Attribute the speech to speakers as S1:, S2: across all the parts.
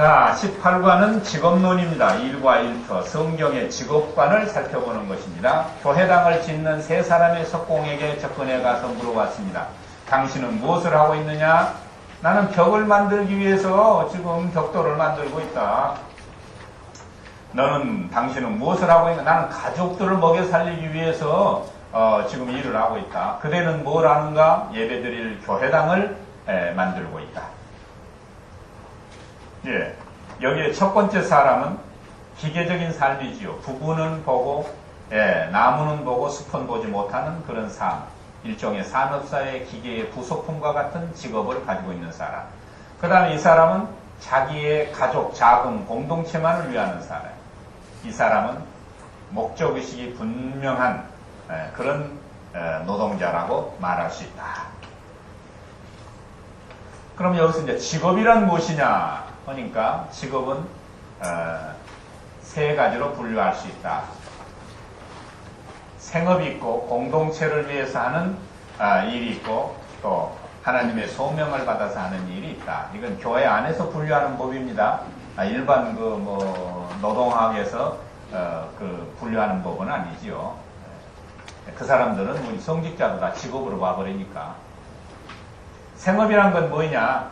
S1: 자, 18관은 직업론입니다. 1과 1터 성경의 직업관을 살펴보는 것입니다. 교회당을 짓는 세 사람의 석공에게 접근해 가서 물어봤습니다. 당신은 무엇을 하고 있느냐? 나는 벽을 만들기 위해서 지금 벽돌을 만들고 있다. 너는 당신은 무엇을 하고 있냐? 나는 가족들을 먹여 살리기 위해서 어, 지금 일을 하고 있다. 그대는 뭘 하는가? 예배드릴 교회당을 에, 만들고 있다. 예, 여기에 첫 번째 사람은 기계적인 삶이지요. 부부는 보고, 예, 나무는 보고 숲은 보지 못하는 그런 삶. 일종의 산업사회 기계의 부속품과 같은 직업을 가지고 있는 사람. 그 다음에 이 사람은 자기의 가족, 자금, 공동체만을 위하는 사람. 이 사람은 목적의식이 분명한 예, 그런 예, 노동자라고 말할 수 있다. 그럼 여기서 이제 직업이란 무엇이냐 하니까 직업은 어, 세 가지로 분류할 수 있다. 생업이 있고 공동체를 위해서 하는 아, 일이 있고 또 하나님의 소명을 받아서 하는 일이 있다. 이건 교회 안에서 분류하는 법입니다. 아, 일반 그 뭐 노동학에서 어, 그 분류하는 법은 아니지요. 그 사람들은 우리 성직자도 다 직업으로 봐버리니까. 생업이란 건 뭐냐?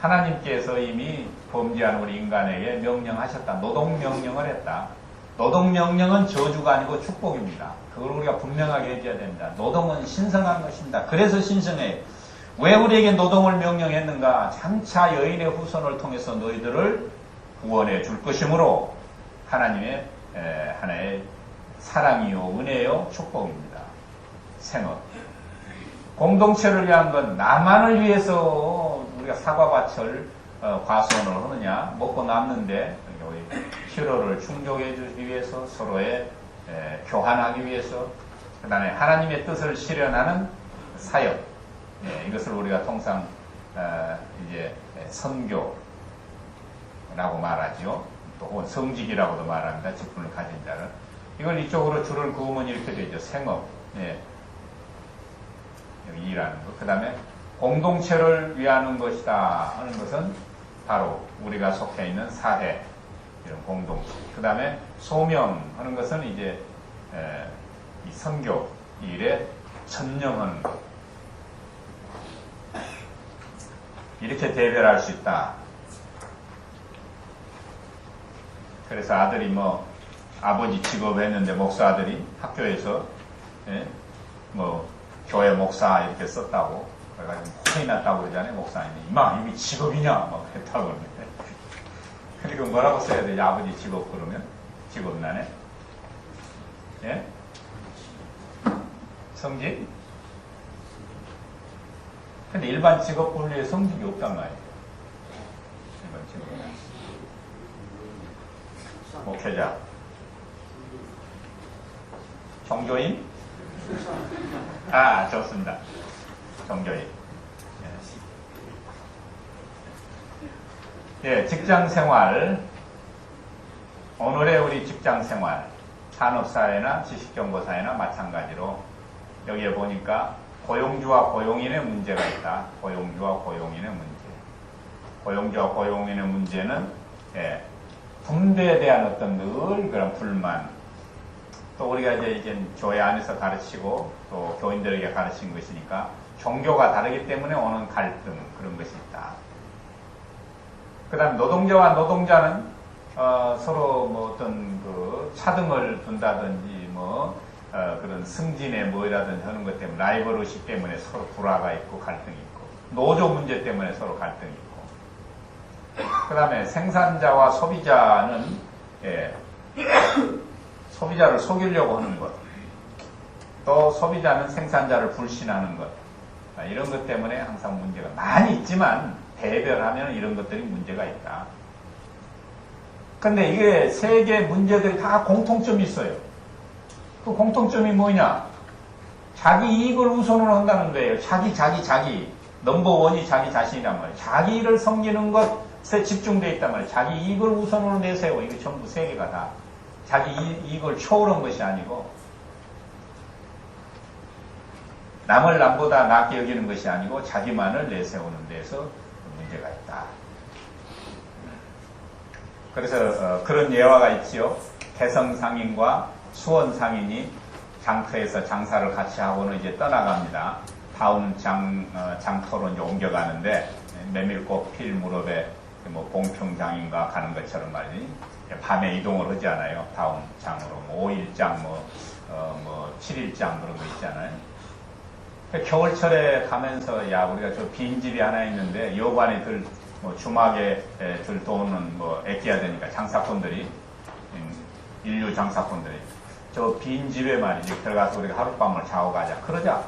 S1: 하나님께서 이미 범죄한 우리 인간에게 명령하셨다. 노동 명령을 했다. 노동 명령은 저주가 아니고 축복입니다. 그걸 우리가 분명하게 해줘야 됩니다. 노동은 신성한 것입니다. 그래서 신성해. 왜 우리에게 노동을 명령했는가? 장차 여인의 후손을 통해서 너희들을 구원해 줄 것이므로 하나님의 에, 하나의 사랑이요, 은혜요, 축복입니다. 생업. 공동체를 위한 건 나만을 위해서 우리가 사과밭을 어, 과수원을 하느냐 먹고 남는데 우리 필요를 충족해 주기 위해서 서로의 에, 교환하기 위해서 그 다음에 하나님의 뜻을 실현하는 사역. 예, 이것을 우리가 통상 어, 이제 선교라고 말하죠 또 성직이라고도 말합니다. 직분을 가진 자를. 이걸 이쪽으로 줄을 그으면 이렇게 되죠. 생업. 예. 여기 일하는 것. 그 다음에 공동체를 위하는 것이다 하는 것은 바로 우리가 속해 있는 사회, 이런 공동체. 그 다음에 소명 하는 것은 이제 에, 이 선교 이 일에 전념하는 것. 이렇게 대별할 수 있다. 그래서 아들이 뭐 아버지 직업 했는데 목사 아들이 학교에서 예, 뭐 교회 목사 이렇게 썼다고 그래가지고 혼이 났다고 그러잖아요? 목사님이 이마 이미 직업이냐? 막 했다고 그러는데. 그리고 뭐라고 써야 되지 아버지 직업 그러면? 직업란에 예? 성직? 근데 일반 직업 분류에 성직이 없단 말이에요. 일반 직업은 목회자. 종교인? 아, 좋습니다. 종교인. 예. 예, 직장 생활. 오늘의 우리 직장 생활. 산업사회나 지식정보사회나 마찬가지로 여기에 보니까 고용주와 고용인의 문제가 있다. 고용주와 고용인의 문제. 고용주와 고용인의 문제는 예, 분배에 대한 어떤 늘 그런 불만, 또 우리가 이제, 이제 교회 안에서 가르치고 또 교인들에게 가르친 것이니까 종교가 다르기 때문에 오는 갈등 그런 것이 있다. 그 다음 노동자와 노동자는 어, 서로 뭐 어떤 그 차등을 둔다든지 뭐 어, 그런 승진에 뭐라든지 하는 것 때문에 라이벌 의식 때문에 서로 불화가 있고 갈등이 있고 노조 문제 때문에 서로 갈등이 있고 그 다음에 생산자와 소비자는 예, 소비자를 속이려고 하는 것, 또 소비자는 생산자를 불신하는 것, 아, 이런 것 때문에 항상 문제가 많이 있지만 대별하면 이런 것들이 문제가 있다. 근데 이게 세 개 문제들이 다 공통점이 있어요. 그 공통점이 뭐냐? 자기 이익을 우선으로 한다는 거예요. 자기, 자기, 자기. 넘버원이 자기 자신이란 말이에요. 자기를 섬기는 것에 집중되어 있단 말이에요. 자기 이익을 우선으로 내세워. 이게 전부 세 개가 다. 자기 이익을 초월한 것이 아니고 남을 남보다 낫게 여기는 것이 아니고 자기만을 내세우는 데서 문제가 있다. 그래서 어, 그런 예화가 있지요. 개성 상인과 수원 상인이 장터에서 장사를 같이 하고는 이제 떠나갑니다. 다음 장, 어, 장터로 이제 옮겨가는데 메밀꽃 필 무렵에 뭐 봉평장인가 가는 것처럼 말이지 밤에 이동을 하지 않아요. 다음 장으로 뭐 5일장 뭐, 어, 뭐 7일장 그런 거 있잖아요. 겨울철에 가면서 야 우리가 저 빈집이 하나 있는데 여관에 들뭐 주막에 에, 들 돈은 뭐 아껴야 되니까 장사꾼들이 음, 인류 장사꾼들이. 저 빈집에 말이지 들어가서 우리가 하룻밤을 자고 가자. 그러자.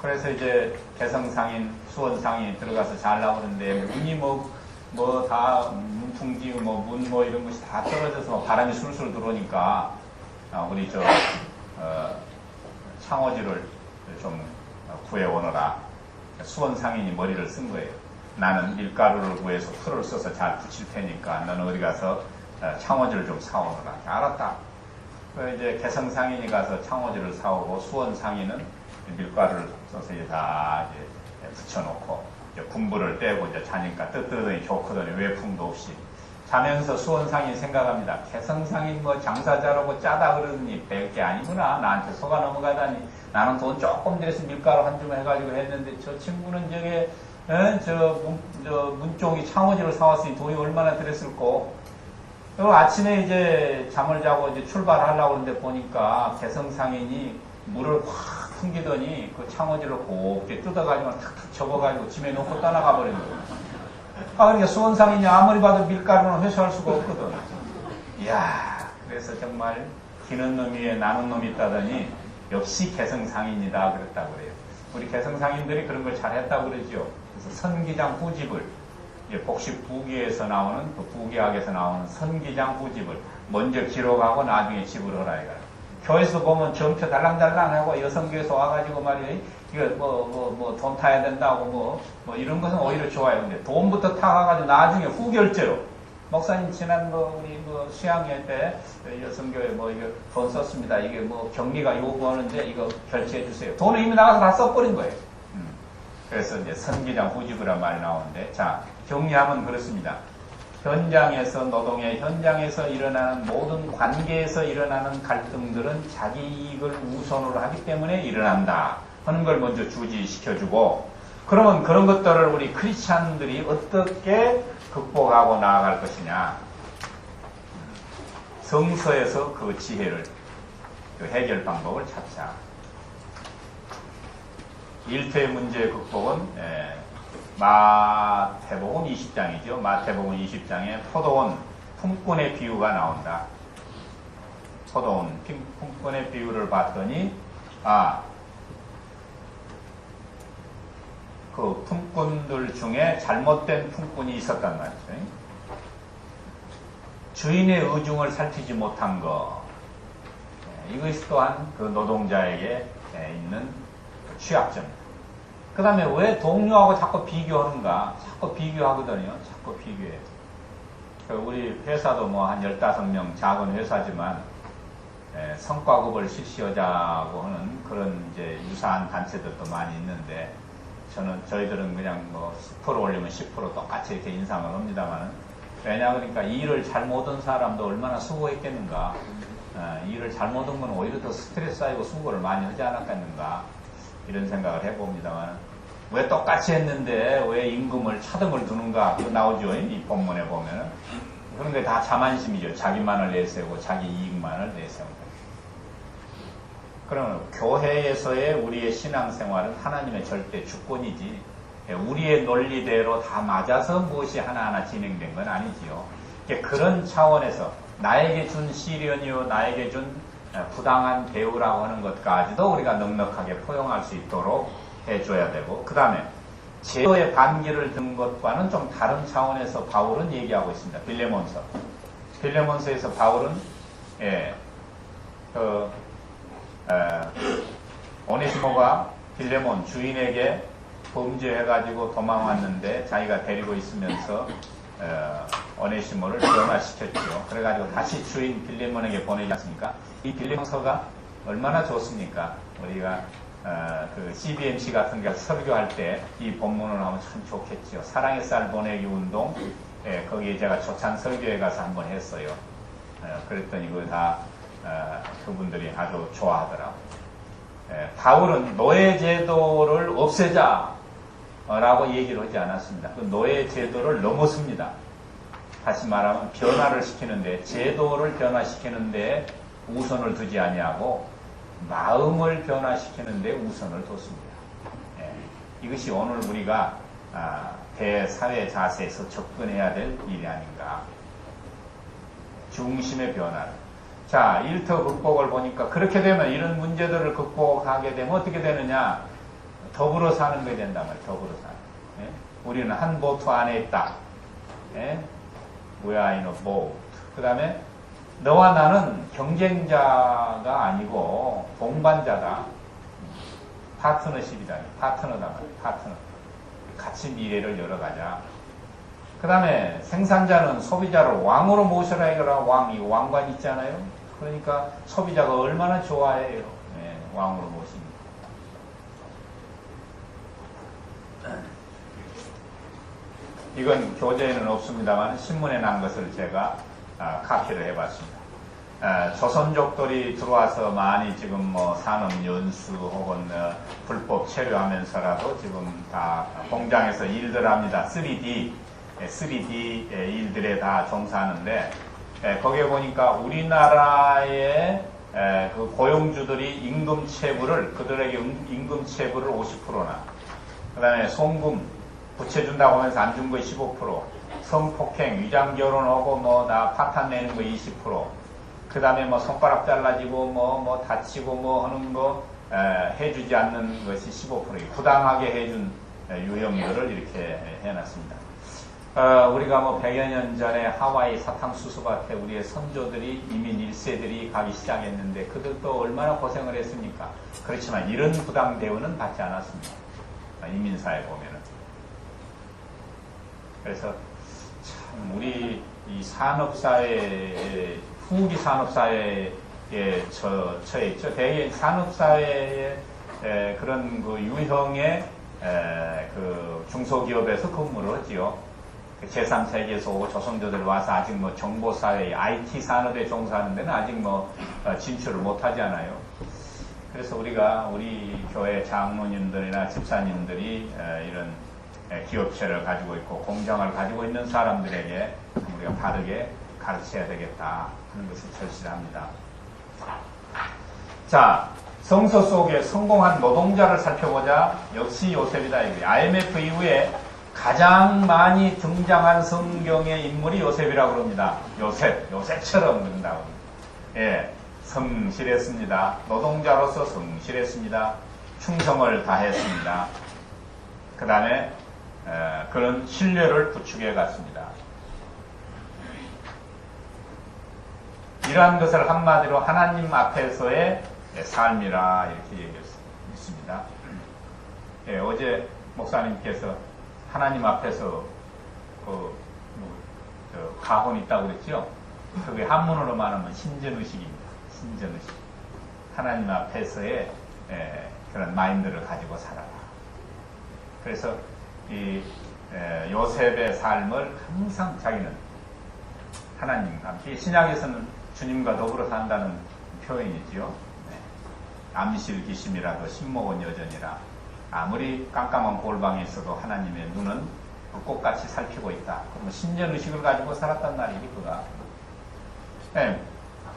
S1: 그래서 이제 개성상인 수원상인 들어가서 잘 나오는데 문이 뭐 뭐 다 문풍지 뭐문뭐 이런 것이 다 떨어져서 바람이 술술 들어오니까 아, 우리 저 어, 창호지를 좀 구해오너라. 수원 상인이 머리를 쓴 거예요. 나는 밀가루를 구해서 풀을 써서 잘 붙일 테니까 너는 어디 가서 어, 창호지를 좀 사오너라. 알았다. 그 이제 개성 상인이 가서 창호지를 사오고 수원 상인은 밀가루를 써서 이제 다 이제 붙여놓고 이제 군부를 떼고 이제 자니까 뜨뜻하니 좋거든요. 외풍도 없이. 자면서 수원 상인 생각합니다. 개성 상인 뭐 장사 잘하고 짜다 그러더니 뺄게 아니구나. 나한테 속아 넘어가다니. 나는 돈 조금 들여서 밀가루 한 줌 해가지고 했는데 저 친구는 저게 에? 저, 문, 저 문쪽이 창호지를 사왔으니 돈이 얼마나 들였을꼬. 그리고 아침에 이제 잠을 자고 이제 출발하려고 하는데 보니까 개성상인이 물을 확 풍기더니 그 창호지를 곱게 뜯어가지고 탁탁 접어가지고 짐에 놓고 떠나가 버린 거예요. 아, 그러니까 수원상인이 아무리 봐도 밀가루는 회수할 수가 없거든. 이야, 그래서 정말 기는 놈 위에 나는 놈이 있다더니 역시 개성상인이다 그랬다 그래요. 우리 개성상인들이 그런 걸 잘했다고 그러죠. 그래서 선기장 후집을 복식 부기에서 나오는 그 부기학에서 나오는 선기장 후집을 먼저 기록하고 나중에 집을 하라 이거야. 교회에서 보면 점표 달랑달랑하고 여성교에서 와가지고 말이야 이거 뭐 뭐 뭐 돈 타야 된다고 뭐 뭐 이런 것은 오히려 좋아요. 근데 돈부터 타가지고 나중에 후결제로 목사님 지난 뭐 우리 뭐 수양회 때 여성교회 뭐 이거 돈 썼습니다. 이게 뭐 격리가 요구하는데 이거 결제해 주세요. 돈은 이미 나가서 다 써버린 거예요. 음. 그래서 이제 선기장 후지구란 말이 나오는데 자 정리하면 그렇습니다. 현장에서 노동의 현장에서 일어나는 모든 관계에서 일어나는 갈등들은 자기 이익을 우선으로 하기 때문에 일어난다 하는 걸 먼저 주지시켜주고 그러면 그런 것들을 우리 크리스찬들이 어떻게 극복하고 나아갈 것이냐. 성서에서 그 지혜를 그 해결 방법을 찾자. 일터의 문제 극복은 예, 마태복음 20장이죠. 마태복음 20장에 포도원 품꾼의 비유가 나온다. 포도원 품꾼의 비유를 봤더니 아, 그 품꾼들 중에 잘못된 품꾼이 있었단 말이죠. 주인의 의중을 살피지 못한 것. 예, 이것이 또한 그 노동자에게 예, 있는 그 취약점입니다. 그 다음에 왜 동료하고 자꾸 비교하는가? 자꾸 비교하거든요. 자꾸 비교해. 그 우리 회사도 뭐 한 15명 작은 회사지만 에, 성과급을 실시하자고 하는 그런 이제 유사한 단체들도 많이 있는데 저는 저희들은 그냥 뭐 10% 올리면 10% 똑같이 이렇게 인상을 합니다만 왜냐 그러니까 일을 잘못한 사람도 얼마나 수고했겠는가 어, 일을 잘못한 건 오히려 더 스트레스 쌓이고 수고를 많이 하지 않았겠는가 이런 생각을 해봅니다만 왜 똑같이 했는데 왜 임금을 차등을 두는가? 그 나오죠 이 본문에 보면 그런 게 다 자만심이죠. 자기만을 내세우고 자기 이익만을 내세우고. 그러면 교회에서의 우리의 신앙생활은 하나님의 절대 주권이지 우리의 논리대로 다 맞아서 무엇이 하나하나 진행된 건 아니지요. 그런 차원에서 나에게 준 시련이요 나에게 준 부당한 대우라고 하는 것까지도 우리가 넉넉하게 포용할 수 있도록 해줘야 되고 그 다음에 제도의 반기를 든 것과는 좀 다른 차원에서 바울은 얘기하고 있습니다. 빌레몬서. 빌레몬서에서 바울은 예, 그 에, 오네시모가 빌레몬 주인에게 범죄해가지고 도망왔는데 자기가 데리고 있으면서 어, 오네시모를 변화시켰죠. 그래가지고 다시 주인 빌레몬에게 보내지 않습니까? 이 빌레몬서가 얼마나 좋습니까? 우리가 어, 그 CBMC 같은 게 설교할 때 이 본문을 하면 참 좋겠죠. 사랑의 쌀 보내기 운동, 예, 거기에 제가 조찬 설교에 가서 한번 했어요. 예, 그랬더니 그거 다 어, 그분들이 아주 좋아하더라고요. 예, 바울은 노예 제도를 없애자 라고 얘기를 하지 않았습니다. 그 노예 제도를 넘었습니다. 다시 말하면 변화를 시키는데 제도를 변화시키는데 우선을 두지 아니하고 마음을 변화시키는데 우선을 뒀습니다. 예, 이것이 오늘 우리가 아, 대사회 자세에서 접근해야 될 일이 아닌가. 중심의 변화를. 자, 일터 극복을 보니까 그렇게 되면 이런 문제들을 극복하게 되면 어떻게 되느냐? 더불어 사는 게 된단 말이에요. 더불어 사는. 예? 우리는 한 보트 안에 있다. 예? We are in a boat. 그 다음에 너와 나는 경쟁자가 아니고 동반자다. 파트너십이다. 파트너다. 말이에요. 파트너. 같이 미래를 열어가자. 그 다음에 생산자는 소비자를 왕으로 모셔라 이거라 왕이 왕관 있잖아요. 그러니까 소비자가 얼마나 좋아해요. 예, 왕으로 모십니다. 이건 교재에는 없습니다만 신문에 난 것을 제가 아, 카피를 해봤습니다. 아, 조선족들이 들어와서 많이 지금 뭐 산업 연수 혹은 어, 불법 체류하면서라도 지금 다 공장에서 일들 합니다. 3D, 3D 일들에 다 종사하는데 에, 거기에 보니까 우리나라의 에, 그 고용주들이 임금 체불을 그들에게 임- 임금 체불을 50%나 그다음에 송금 부채 준다고 하면서 안 준 거 15%, 성폭행, 위장 결혼하고 뭐 나 파탄 내는 거 20%, 그 다음에 뭐 손가락 잘라지고 뭐, 뭐 다치고 뭐 하는 거 에, 해주지 않는 것이 15%, 부당하게 해준 에, 유형들을 이렇게 해놨습니다. 어, 우리가 뭐 100여 년 전에 하와이 사탕수수밭에 우리의 선조들이 이민 1세들이 가기 시작했는데 그들도 얼마나 고생을 했습니까? 그렇지만 이런 부당 대우는 받지 않았습니다. 이민사에 보면은. 그래서 참 우리 이 산업사회 후기 산업사회에 처, 처해 있죠. 대개 산업사회의 에, 그런 그 유형의 에, 그 중소기업에서 근무를 하지요. 그 제3세계에서 오고 조선조들 와서 아직 뭐 정보사회, IT 산업에 종사하는 데는 아직 뭐 어, 진출을 못하지 않아요. 그래서 우리가 우리 교회 장로님들이나 집사님들이 에, 이런 에, 기업체를 가지고 있고 공장을 가지고 있는 사람들에게 우리가 바르게 가르쳐야 되겠다 하는 것을 절실합니다. 자, 성서 속에 성공한 노동자를 살펴보자. 역시 요셉이다. IMF 이후에 가장 많이 등장한 성경의 인물이 요셉이라고 그럽니다. 요셉, 요셉처럼 그런다고. 예, 성실했습니다. 노동자로서 성실했습니다. 충성을 다했습니다. 그 다음에 그런 신뢰를 부추겨 갔습니다. 이러한 것을 한마디로 하나님 앞에서의 삶이라 이렇게 얘기했습니다. 예, 어제 목사님께서 하나님 앞에서 그, 뭐, 저, 가혼 있다고 그랬죠? 그게 한문으로 말하면 신전의식입니다. 신전의식. 하나님 앞에서의 에, 그런 마인드를 가지고 살아라. 그래서 이 에, 요셉의 삶을 항상 자기는 하나님과 함께 신약에서는 주님과 더불어 산다는 표현이지요. 네. 암실 기심이라도 신목은 여전이라 아무리 깜깜한 골방에 있어도 하나님의 눈은 불꽃같이 살피고 있다. 그러면 신전 의식을 가지고 살았단 말이지 그가. 네.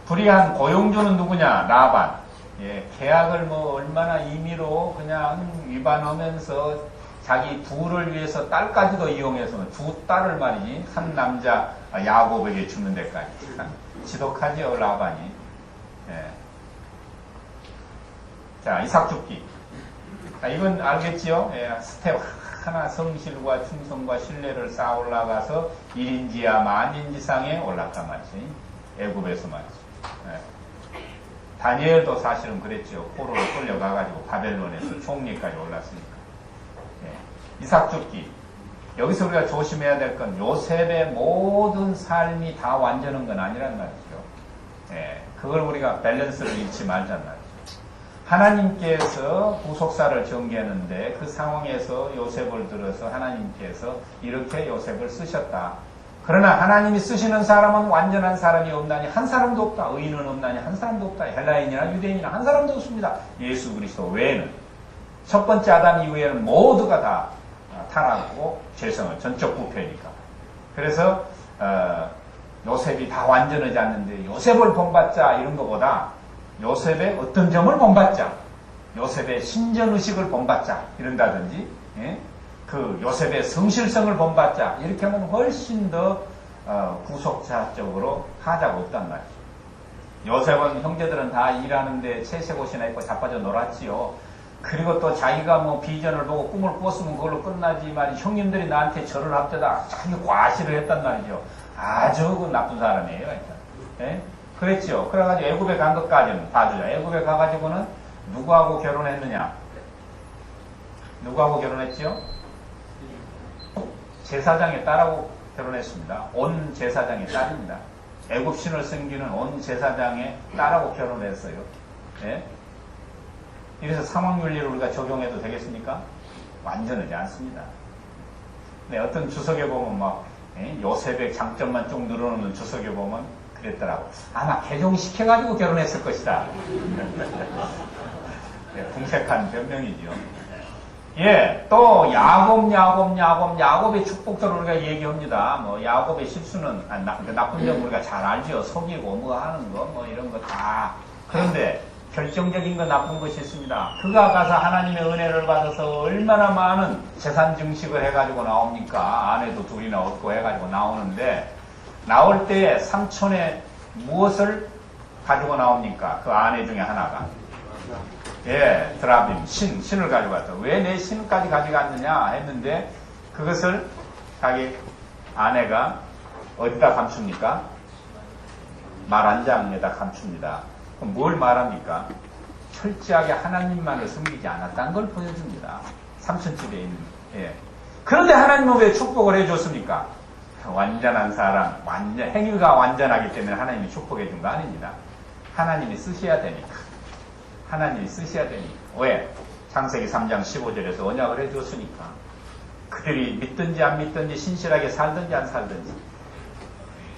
S1: 불의한 고용주는 누구냐? 라반. 예, 계약을 뭐 얼마나 임의로 그냥 위반하면서 자기 부를 위해서 딸까지도 이용해서 두 딸을 말이지 한 남자 야곱에게 주는 데까지 참 지독하지요 라반이. 예. 자 이삭 죽기. 자, 이건 알겠지요? 예, 스텝 하나 성실과 충성과 신뢰를 쌓아 올라가서 1인지야 만인지상에 올랐단 말이지. 애굽에서 말이지. 예. 다니엘도 사실은 그랬죠. 포로로 끌려가가지고 바벨론에서 총리까지 올랐으니까. 예. 이삭 죽기. 여기서 우리가 조심해야 될 건 요셉의 모든 삶이 다 완전한 건 아니란 말이죠. 예. 그걸 우리가 밸런스를 잃지 말란 말이죠. 하나님께서 구속사를 전개하는데 그 상황에서 요셉을 들어서 하나님께서 이렇게 요셉을 쓰셨다. 그러나 하나님이 쓰시는 사람은 완전한 사람이 없나니 한 사람도 없다. 의인은 없나니 한 사람도 없다. 헬라인이나 유대인이나 한 사람도 없습니다. 예수 그리스도 외에는 첫 번째 아담 이후에는 모두가 다 타락하고 죄성은 전적 부패니까. 그래서 어, 요셉이 다 완전하지 않는데 요셉을 본받자 이런 것보다 요셉의 어떤 점을 본받자 요셉의 신전 의식을 본받자 이런다든지 예? 그 요셉의 성실성을 본받자 이렇게 하면 훨씬 더 어, 구속자적으로 하자가 없단 말이죠. 요셉은 형제들은 다 일하는데 채색옷이나 입고 자빠져 놀았지요. 그리고 또 자기가 뭐 비전을 보고 꿈을 꿨으면 그걸로 끝나지만 형님들이 나한테 절을 합쳐다 자기 과시를 했단 말이죠. 아주 그 나쁜 사람이에요. 예? 그랬죠. 그래가지고 애굽에 간 것까지는 봐주자. 애굽에 가가지고는 누구하고 결혼했느냐? 누구하고 결혼했지요? 제사장의 딸하고 결혼했습니다. 온 제사장의 딸입니다. 애굽 신을 섬기는 온 제사장의 딸하고 결혼했어요. 예? 이래서 사망윤리를 우리가 적용해도 되겠습니까? 완전하지 않습니다. 네, 어떤 주석에 보면 막 예? 요셉의 장점만 쭉 늘어놓는 주석에 보면 그랬더라고. 아마 개종시켜가지고 결혼했을 것이다. 네, 궁색한 변명이죠. 예, 또 야곱, 야곱, 야곱, 야곱의 축복들을 우리가 얘기합니다. 뭐 야곱의 실수는 아, 나, 나쁜 점 우리가 잘 알죠. 속이고 뭐 하는 거, 뭐 이런 거 다. 그런데 결정적인 건 나쁜 것이 있습니다. 그가 가서 하나님의 은혜를 받아서 얼마나 많은 재산 증식을 해가지고 나옵니까? 아내도 둘이나 얻고 해가지고 나오는데 나올 때 삼촌에 무엇을 가지고 나옵니까? 그 아내 중에 하나가. 예, 드라빔, 신, 신을 왔다. 왜 내 신까지 가져갔느냐 했는데 그것을 자기 아내가 어디다 감춥니까? 말 한 장에다 감춥니다. 뭘 말합니까? 철저하게 하나님만을 섬기지 않았다는 걸 보여줍니다. 삼천집에 있는. 예. 그런데 하나님은 왜 축복을 해줬습니까? 완전한 사람, 완전, 행위가 완전하기 때문에 하나님이 축복해 준 거 아닙니다. 하나님이 쓰셔야 되니까. 하나님이 쓰셔야 되니까. 왜? 창세기 3장 15절에서 언약을 해줬으니까. 그들이 믿든지 안 믿든지 신실하게 살든지 안 살든지.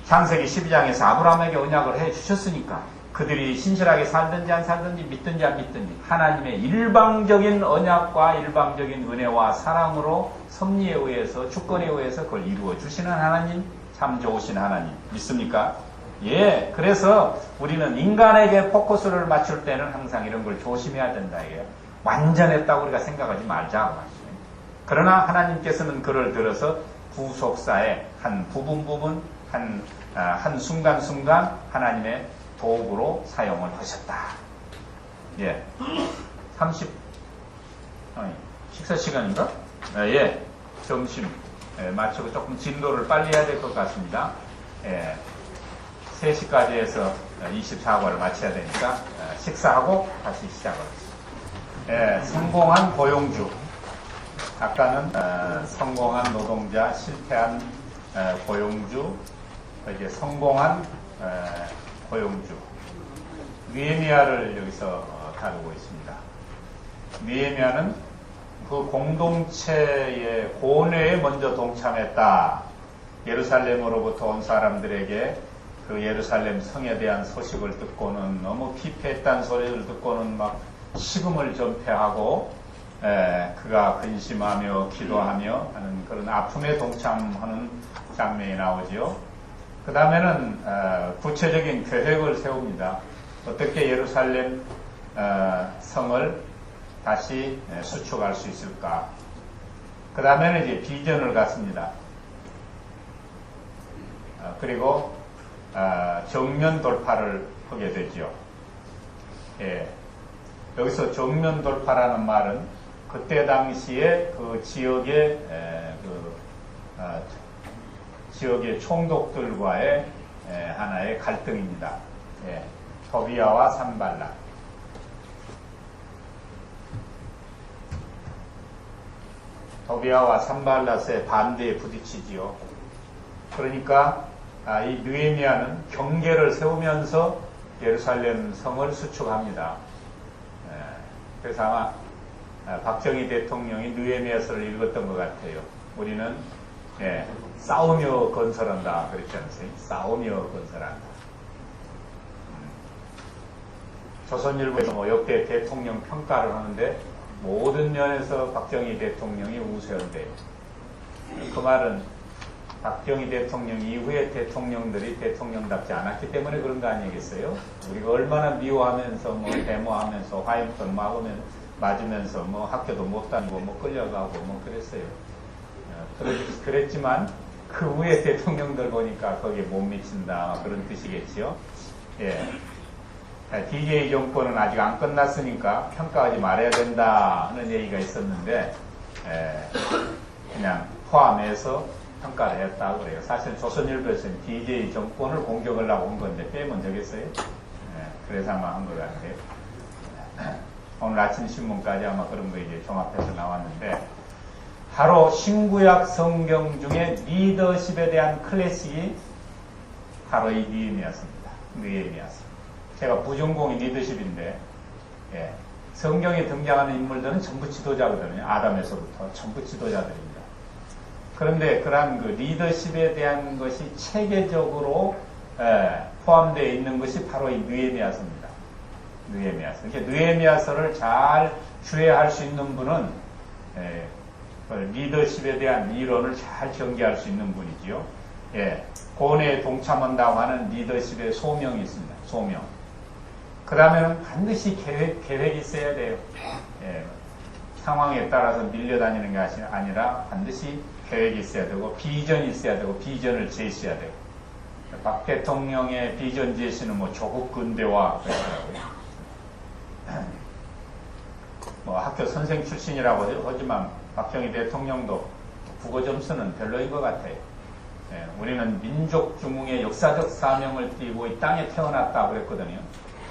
S1: 창세기 12장에서 아브라함에게 언약을 해주셨으니까. 그들이 신실하게 살든지 안 살든지 믿든지 안 믿든지 하나님의 일방적인 언약과 일방적인 은혜와 사랑으로 섭리에 의해서 주권에 의해서 그걸 이루어 주시는 하나님 참 좋으신 하나님. 믿습니까? 예, 그래서 우리는 인간에게 포커스를 맞출 때는 항상 이런 걸 조심해야 된다 이게. 완전했다고 우리가 생각하지 말자고 말씀요. 그러나 하나님께서는 그를 들어서 구속사의 한 부분 부분 한, 아, 한 순간순간 하나님의 도구로 사용을 하셨다. 예. 30, 아니, 식사 시간인가? 아, 예. 점심, 예, 마치고 조금 진도를 빨리 해야 될 것 같습니다. 예. 3시까지 해서 24과를 마쳐야 되니까, 어, 식사하고 다시 시작을 하겠습니다. 예, 성공한 고용주. 아까는 어, 성공한 노동자, 실패한 어, 고용주, 이제 성공한 어, 고용주 느에미아를 여기서 어, 다루고 있습니다. 느에미아는 그 공동체의 고뇌에 먼저 동참했다. 예루살렘으로부터 온 사람들에게 그 예루살렘 성에 대한 소식을 듣고는 너무 피폐했다는 소리를 듣고는 막 식음을 전폐하고 에, 그가 근심하며 기도하며 하는 그런 아픔에 동참하는 장면이 나오지요. 그 다음에는 어, 구체적인 계획을 세웁니다. 어떻게 예루살렘 어, 성을 다시 수축할 수 있을까? 그 다음에는 이제 비전을 갖습니다. 어, 그리고 정면 돌파를 하게 되죠. 예. 여기서 정면 돌파라는 말은 그때 당시에 그 지역의 그 지역의 총독들과의 하나의 갈등입니다. 예, 토비아와 산발라. 토비아와 산발라스의 반대에 부딪히지요. 그러니까 아, 이 느에미아는 경계를 세우면서 예루살렘 성을 수축합니다. 예, 그래서 아마 아, 박정희 대통령이 느에미아서를 읽었던 것 같아요. 우리는 예, 싸우며 건설한다 그랬지 않으세요? 싸우며 건설한다. 음. 조선일보에서 뭐 역대 대통령 평가를 하는데 모든 면에서 박정희 대통령이 우세한데요. 그 말은 박정희 대통령 이후에 대통령들이 대통령답지 않았기 때문에 그런 거 아니겠어요? 우리가 얼마나 미워하면서 뭐 데모하면서 화염병 막으면 맞으면서 뭐 학교도 못 다니고 뭐 끌려가고 뭐 그랬어요. 어, 그랬- 그랬지만 그 후에 대통령들 보니까 거기에 못 미친다 그런 뜻이겠지요. 예. DJ 정권은 아직 안 끝났으니까 평가하지 말아야 된다는 얘기가 있었는데 에, 그냥 포함해서 평가를 했다고 그래요. 사실 조선일보에서는 DJ 정권을 공격을 하고 온 건데 빼면 되겠어요? 예, 그래서 아마 한 것 같아요. 오늘 아침 신문까지 아마 그런 거 이제 종합해서 나왔는데 바로 신구약 성경 중에 리더십에 대한 클래식이 바로 이 니에미아스입니다. 느에미아스. 제가 부전공이 리더십인데 예, 성경에 등장하는 인물들은 전부 지도자거든요. 아담에서부터 전부 지도자들입니다. 그런데 그러한 그 리더십에 대한 것이 체계적으로 예, 포함되어 있는 것이 바로 이 느에미아서입니다. 느에미아서. 이렇게 느에미아서를 잘 주해할 수 있는 분은 예, 그 리더십에 대한 이론을 잘 전개할 수 있는 분이지요. 예, 고뇌에 동참한다고 하는 리더십의 소명이 있습니다. 소명. 그 다음에는 반드시 계획, 계획이 있어야 돼요. 예, 상황에 따라서 밀려다니는 게 아시- 아니라 반드시 계획이 있어야 되고 비전이 있어야 되고 비전을 제시해야 되고 박 대통령의 비전 제시는 뭐 조국 근대화 그랬더라고요. 뭐 학교 선생 출신이라고 하지- 하지만 박정희 대통령도 국어 점수는 별로인 것 같아요. 예, 우리는 민족 중흥의 역사적 사명을 띠고 이 땅에 태어났다 그랬거든요.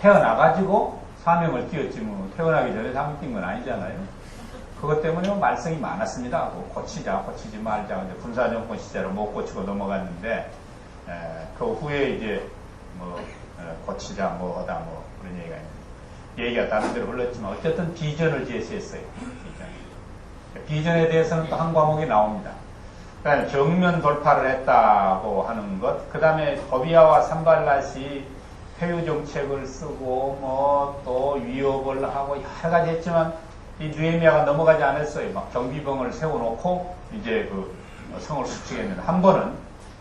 S1: 태어나가지고 사명을 띄었지 뭐 태어나기 전에 사명 띈 건 아니잖아요. 그것 때문에 뭐 말썽이 많았습니다. 뭐 고치자, 고치지 말자. 근데 군사정권 시절을 못 고치고 넘어갔는데 에, 그 후에 이제 뭐 어, 고치자, 뭐 하다 뭐 그런 얘기가 있는데 얘기가 다른 데로 흘렀지만 어쨌든 비전을 제시했어요. 비전. 비전에 대해서는 또 한 과목이 나옵니다. 그다음에 정면 돌파를 했다고 하는 것, 그 다음에 더비아와 산발랏이 회유 정책을 쓰고 뭐 또 위협을 하고 여러 가지 했지만 이 느헤미야가 넘어가지 않았어요. 막 경비병을 세워놓고 이제 그 성을 수축했는데 한 번은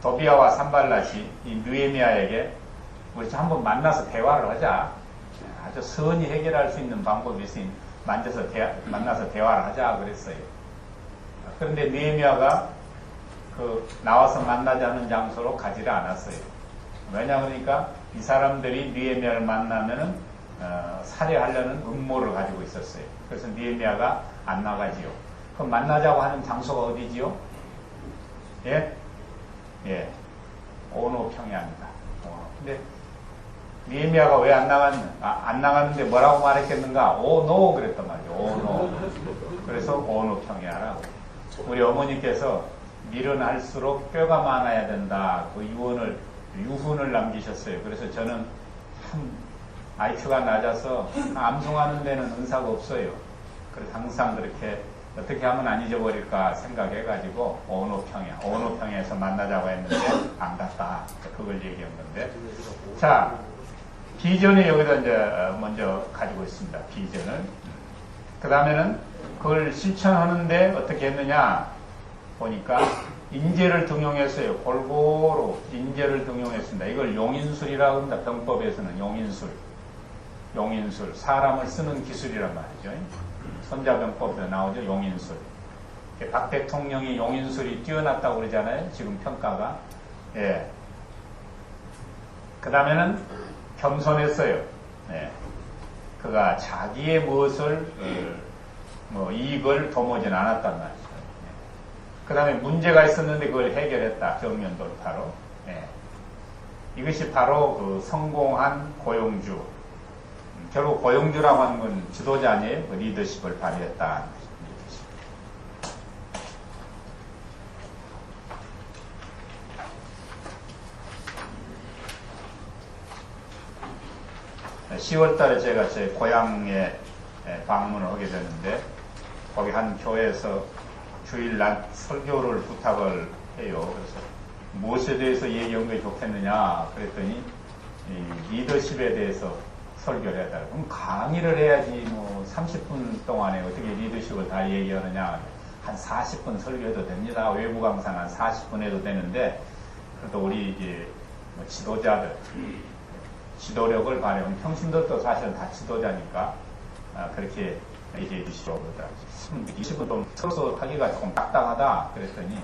S1: 더비아와 산발랏이 이 느헤미야에게 우리 한 번 만나서 대화를 하자. 아주 선히 해결할 수 있는 방법이 있으니 만나서, 대, 만나서 대화를 하자 그랬어요. 그런데 느헤미야가 그 나와서 만나자는 장소로 가지를 않았어요. 왜냐 그러니까 이 사람들이 느헤미야를 만나면은 어, 살해하려는 음모를 가지고 있었어요. 그래서 느헤미야가 안 나가지요. 그럼 만나자고 하는 장소가 어디지요? 예? 예. 오노 평야입니다. 어, 근데 니에미아가 왜 안 나갔, 아, 안 나갔는데 뭐라고 말했겠는가? 오 노 그랬단 말이죠. 오 노. 그래서 오 노 평야라고. 우리 어머니께서 밀은 할수록 뼈가 많아야 된다. 그 유언을, 유훈을 남기셨어요. 그래서 저는 참 IQ가 낮아서 암송하는 데는 은사가 없어요. 그래서 항상 그렇게 어떻게 하면 안 잊어버릴까 생각해가지고 오노평야, 오노평야에서 만나자고 했는데 안 갔다. 그걸 얘기한 건데. 자, 비전을 여기다 이제 어, 먼저 가지고 있습니다. 비전을. 그 다음에는 그걸 실천하는데 어떻게 했느냐 보니까 인재를 등용했어요. 골고루 인재를 등용했습니다. 이걸 용인술이라고 합니다. 병법에서는 용인술. 용인술. 사람을 쓰는 기술이란 말이죠. 손자병법에서 나오죠. 용인술. 박 대통령이 용인술이 뛰어났다고 그러잖아요. 지금 평가가. 예. 그 다음에는 겸손했어요. 예. 그가 자기의 무엇을 어, 뭐 이익을 도모진 않았단 말이죠. 그 다음에 문제가 있었는데 그걸 해결했다. 정면 돌파로. 예. 이것이 바로 그 성공한 고용주. 음, 결국 고용주라고 하는 건 지도자 아니에요? 그 리더십을 발휘했다. 10월 달에 제가 제 고향에 에, 방문을 하게 됐는데 거기 한 교회에서 주일 날 설교를 부탁을 해요. 그래서 무엇에 대해서 얘기한 게 좋겠느냐 그랬더니 이 리더십에 대해서 설교를 해야 달라. 그럼 강의를 해야지 뭐 30분 동안에 어떻게 리더십을 다 얘기하느냐. 한 40분 설교해도 됩니다. 외부 강사는 한 40분 해도 되는데 그래도 우리 이제 뭐 지도자들 지도력을 발휘하면 평신도도 사실은 다 지도자니까 아, 그렇게 얘기해 주시라고 그러더라고요. 20분 좀 서서 하기가 조금 딱딱하다 그랬더니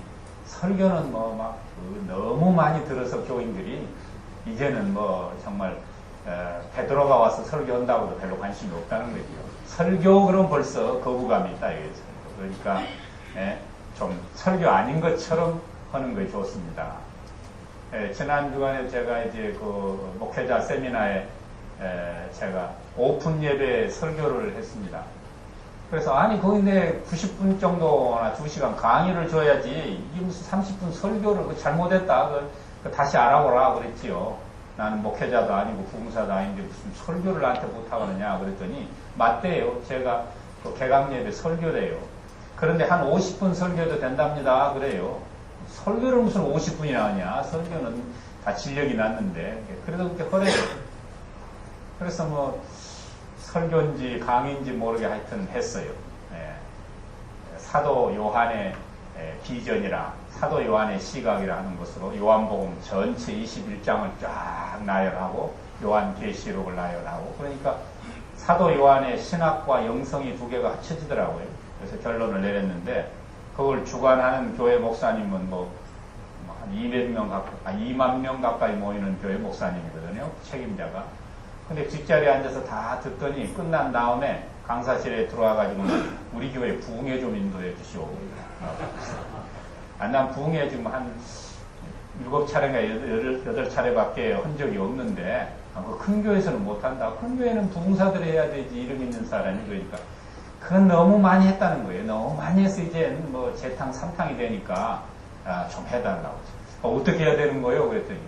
S1: 설교는 뭐막 그 너무 많이 들어서 교인들이 이제는 뭐 정말 에, 베드로가 와서 설교한다고 도 별로 관심이 없다는 거죠. 설교 그럼 벌써 거부감이 있다 이거죠. 그러니까 예, 좀 설교 아닌 것처럼 하는 게 좋습니다. 예, 지난 주간에 제가 이제 그 목회자 세미나에 에, 제가 오픈 예배 설교를 했습니다. 그래서 아니 거기 내 90분 정도나 2시간 강의를 줘야지 이게 무슨 30분 설교를 그 잘못했다 그, 그 다시 알아보라 그랬지요. 나는 목회자도 아니고 부흥사도 아닌데 무슨 설교를 나한테 못하겠느냐 그랬더니 맞대요. 제가 그 개강 예배 설교래요. 그런데 한 50분 설교도 된답니다. 그래요. 설교를 무슨 50분이나 하냐. 설교는 다 진력이 났는데 그래도 그렇게 허래요. 그래서 뭐 설교인지 강의인지 모르게 하여튼 했어요. 예. 사도 요한의 예, 비전이라 사도 요한의 시각이라 하는 것으로 요한복음 전체 21장을 쫙 나열하고 요한계시록을 나열하고 그러니까 사도 요한의 신학과 영성이 두 개가 합쳐지더라고요. 그래서 결론을 내렸는데 그걸 주관하는 교회 목사님은 뭐 한 200명 가까이, 아, 2만 명 가까이 모이는 교회 목사님이거든요. 책임자가. 근데 뒷자리에 앉아서 다 듣더니 끝난 다음에 강사실에 들어와가지고 우리 교회 부흥회 좀 인도해 주시오. 아, 난 부흥회 지금 한 일곱 차례인가 여덟, 여덟 차례밖에 한 적이 없는데 아, 그큰 교회에서는 못한다. 큰 교회는 부흥사들 해야 되지 이름 있는 사람이 그러니까 그건 너무 많이 했다는 거예요. 너무 많이 해서 이제 뭐 재탕 삼탕이 되니까 아, 좀 해달라고. 어, 어떻게 해야 되는 거예요? 그랬더니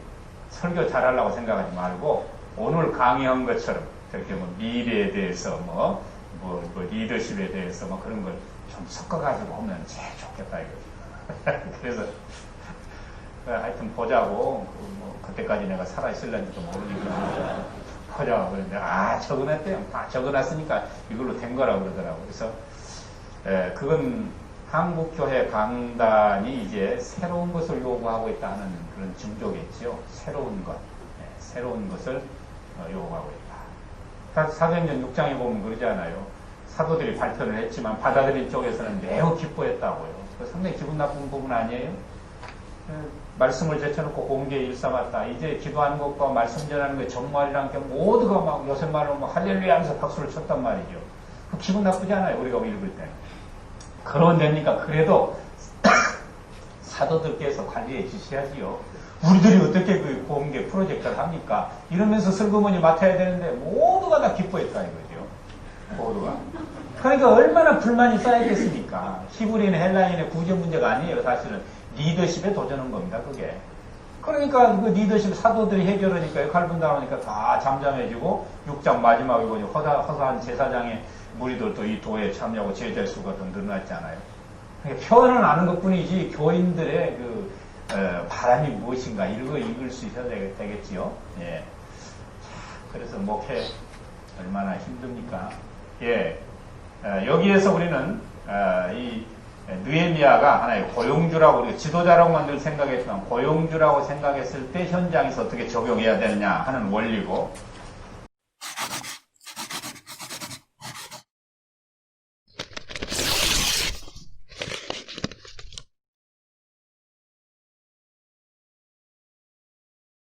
S1: 설교 잘하려고 생각하지 말고 오늘 강의한 것처럼 저렇게 뭐 미래에 대해서 뭐, 뭐, 뭐 리더십에 대해서 뭐 그런 걸 좀 섞어가지고 하면 제일 좋겠다 이거죠. 그래서 하여튼 보자고 그 뭐 그때까지 내가 살아 있을런지도 모르니까 보자고 그랬는데 아 적어놨대요. 다 적어놨으니까 이걸로 된 거라고 그러더라고. 그래서 에, 그건 한국교회 강단이 이제 새로운 것을 요구하고 있다는 그런 징조겠지요. 새로운 것, 예, 새로운 것을 어, 요구하고 있다. 사도행전 6장에 보면 그러잖아요. 사도들이 발표를 했지만 받아들인 쪽에서는 매우 기뻐했다고요. 그 상당히 기분 나쁜 부분 아니에요? 그 말씀을 제쳐놓고 공개 일삼았다. 이제 기도하는 것과 말씀 전하는 게 정말이란 게 모두가 막 요새 말로 뭐 할렐루야 하면서 박수를 쳤단 말이죠. 그 기분 나쁘지 않아요. 우리가 읽을 때는. 그런 데니까 그래도 사도들께서 관리해 주셔야지요. 우리들이 어떻게 그 공개 프로젝트를 합니까? 이러면서 슬그머니 맡아야 되는데 모두가 다 기뻐했다 이거죠. 모두가. 그러니까 얼마나 불만이 쌓이겠습니까? 히브리는 헬라인의 구조 문제가 아니에요. 사실은 리더십에 도전한 겁니다. 그게. 그러니까 그 리더십 사도들이 해결하니까 칼분 당하니까 다 잠잠해지고 6장 마지막에 보니 허다, 허사한 제사장의 무리들도 이 도에 참여하고 제자 수가 더 늘어났잖아요. 그러니까 표현을 아는 것 뿐이지 교인들의 그 어, 바람이 무엇인가 거 읽을 수 있어야 되겠지요. 예. 그래서 목회 얼마나 힘듭니까? 예. 어, 여기에서 우리는 어, 이 네, 느에미아가 하나의 고용주라고 우리가 지도자라고 만들 생각했지만 고용주라고 생각했을 때 현장에서 어떻게 적용해야 되느냐 하는 원리고.